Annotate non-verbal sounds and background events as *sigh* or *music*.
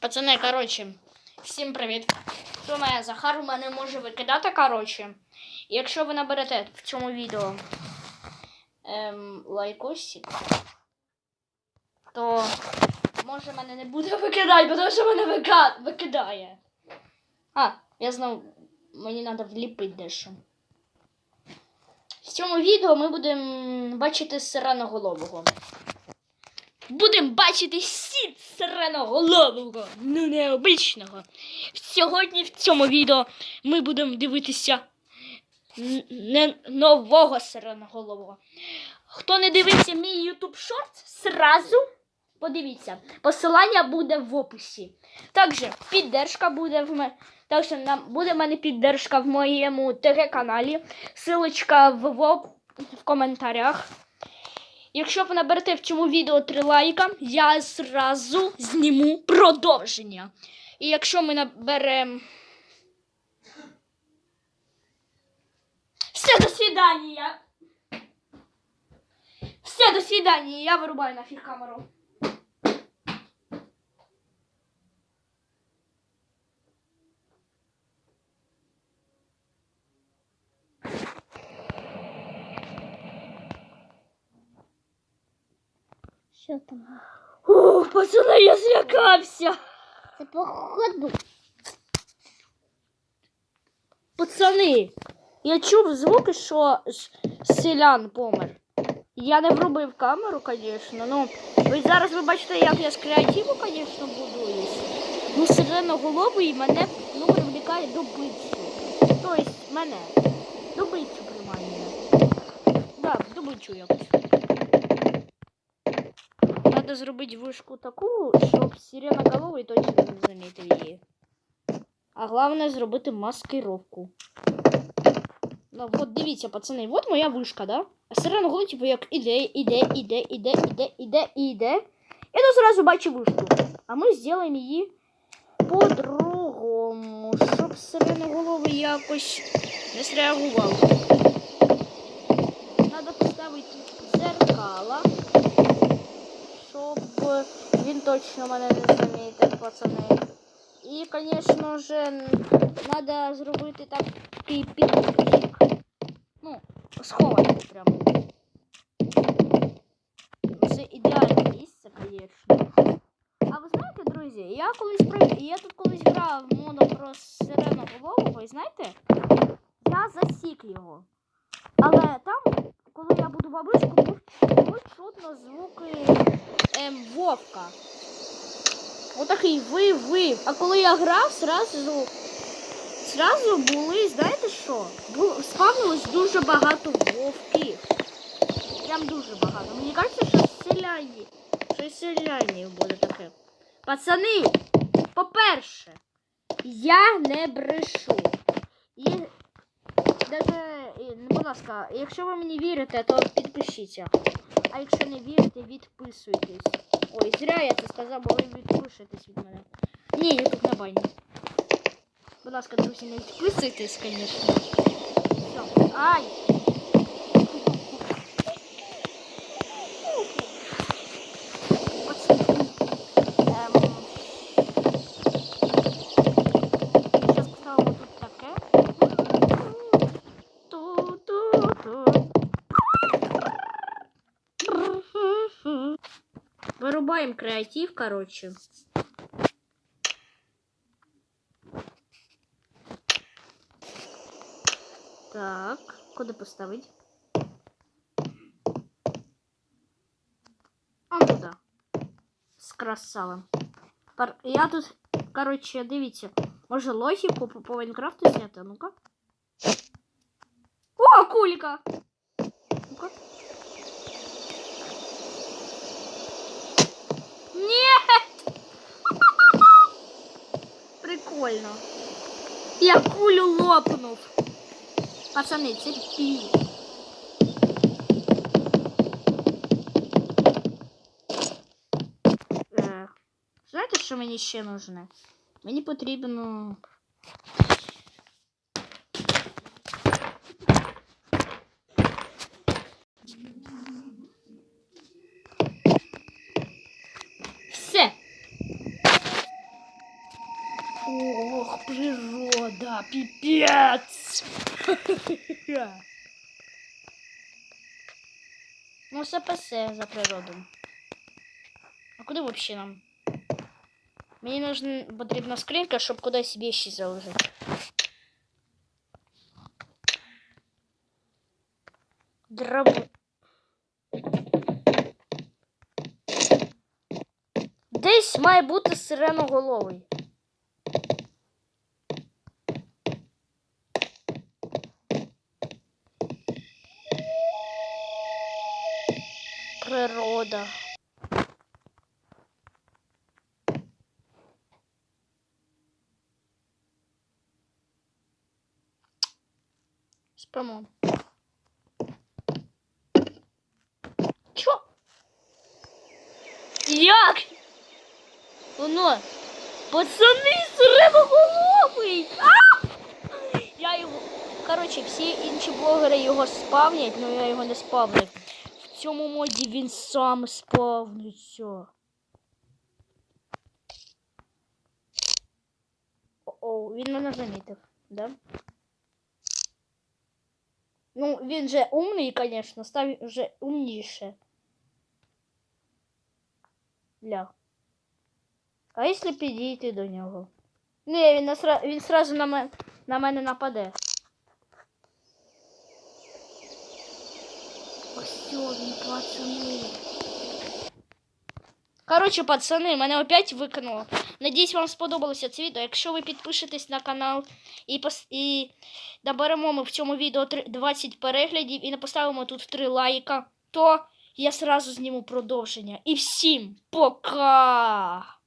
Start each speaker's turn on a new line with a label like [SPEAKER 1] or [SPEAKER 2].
[SPEAKER 1] Пацани, коротше, всім привіт. Хто мене Захар у мене може викидати, коротше. Якщо ви наберете в цьому відео ем, лайкосик, то може мене не буде *laughs* викидати, тому що мене викидає. А, я знав, мені треба вліпити дещо. В цьому відео ми будемо бачити сиреноголового. Будемо бачити сіт сиреноголового, ну необичного. Сьогодні в цьому відео ми будемо дивитися не нового сиреноголового. Хто не дивився мій YouTube шорт, сразу подивіться. Посилання буде в описі. Також піддержка буде в мене. Також буде в мене піддержка в моєму ТГ-каналі. Силочка в, в коментарях. Якщо ви наберете в цьому відео 3 лайка, я зразу зніму продовження. І якщо ми наберемо. Все, до свидания. Все, до свидания. Я вирубаю нафіг камеру.
[SPEAKER 2] Що там?
[SPEAKER 1] Ух, пацани, я злякався.
[SPEAKER 2] Це походу.
[SPEAKER 1] Пацани, я чув звуки, що селян помер. Я не врубив камеру, звісно. Ну, ви зараз ви бачите, як я з креативу, звісно, будуюсь. Ну, сиреноголовий мене ну, привлікає до битцю. Тобто мене. До битцю приймає. Да, до битцю якось. Треба зробити вишку таку, щоб сиреноголовий точно не замітив її. А головне зробити маскировку. Ну, от дивіться, пацани, от моя вишка, да? А сирена голову, типу, як іде, іде, іде, іде, іде, іде, іде. І тут зразу бачу вишку. А ми зробимо її по-другому, щоб сирена голови якось не зреагував. Треба поставити зеркала, щоб він точно мене не замітив, пацани. І, звісно ж, треба зробити такий підписчик. Ну, схований прямо. Це ідеальне місце, звісно. А ви знаєте, друзі, я колись про... я тут колись грав моно про сиреноголового, і знаєте, я засік його. Але там, коли я буду бабушку, було чутно звуки ем, вовка. Отакий вив-вив. А коли я грав, сразу, сразу були, знаєте що? Спавнилось дуже багато вовків. Прям дуже багато. Мені кажеться, що селяні. Що селянів буде таке. Пацани, по-перше, я не брешу. І даже, ну, будь ласка, якщо ви мені вірите, то підпишіться. А якщо не вірите, відписуйтесь. Ой, зря я це сказав, бо ви відпишетесь від мене. Ні, тут на бані. Будь ласка, друзі, не відписуйтесь, звісно. Все. Ай! Вырубаем креатив, короче. Так, куда поставить? А туда. З красавом. Я тут, короче, дивіться, може логіку по, по Майнкрафту зняти, ну-ка. О, кулька! Ну-ка. Нет! Прикольно. Я кулю лопнув. Пацани, це пі. Е, Знаєте, що мені ще нужне? Мені потрібно. Природа, пипец. *laughs* Ну, все за природу. А куди взагалі нам? Мені нужна потрібна скринька, щоб кудись вещи заложити. Драбу. Десь має бути сиреноголовий. Природа. Спимо. Чо? Як? Воно. Пацани, сиреноголовий! А! Я його. Коротше, всі інші блогери його спавнять, але я його не спавнив. Цьому моді він сам спавниться. О, він мене замітив, да? Ну, він же умний, звісно, став вже умніше. Ля. А якщо підійти до нього? Ні, він, насра... він сразу на, мен... на мене нападе. Ось він, пацани. Коротше, пацани, мене опять викинуло. Надіюсь, вам сподобалося це відео. Якщо ви підпишетесь на канал і, пос... і наберемо ми в цьому відео 20 переглядів і не поставимо тут 3 лайка, то я сразу зніму продовження. І всім пока!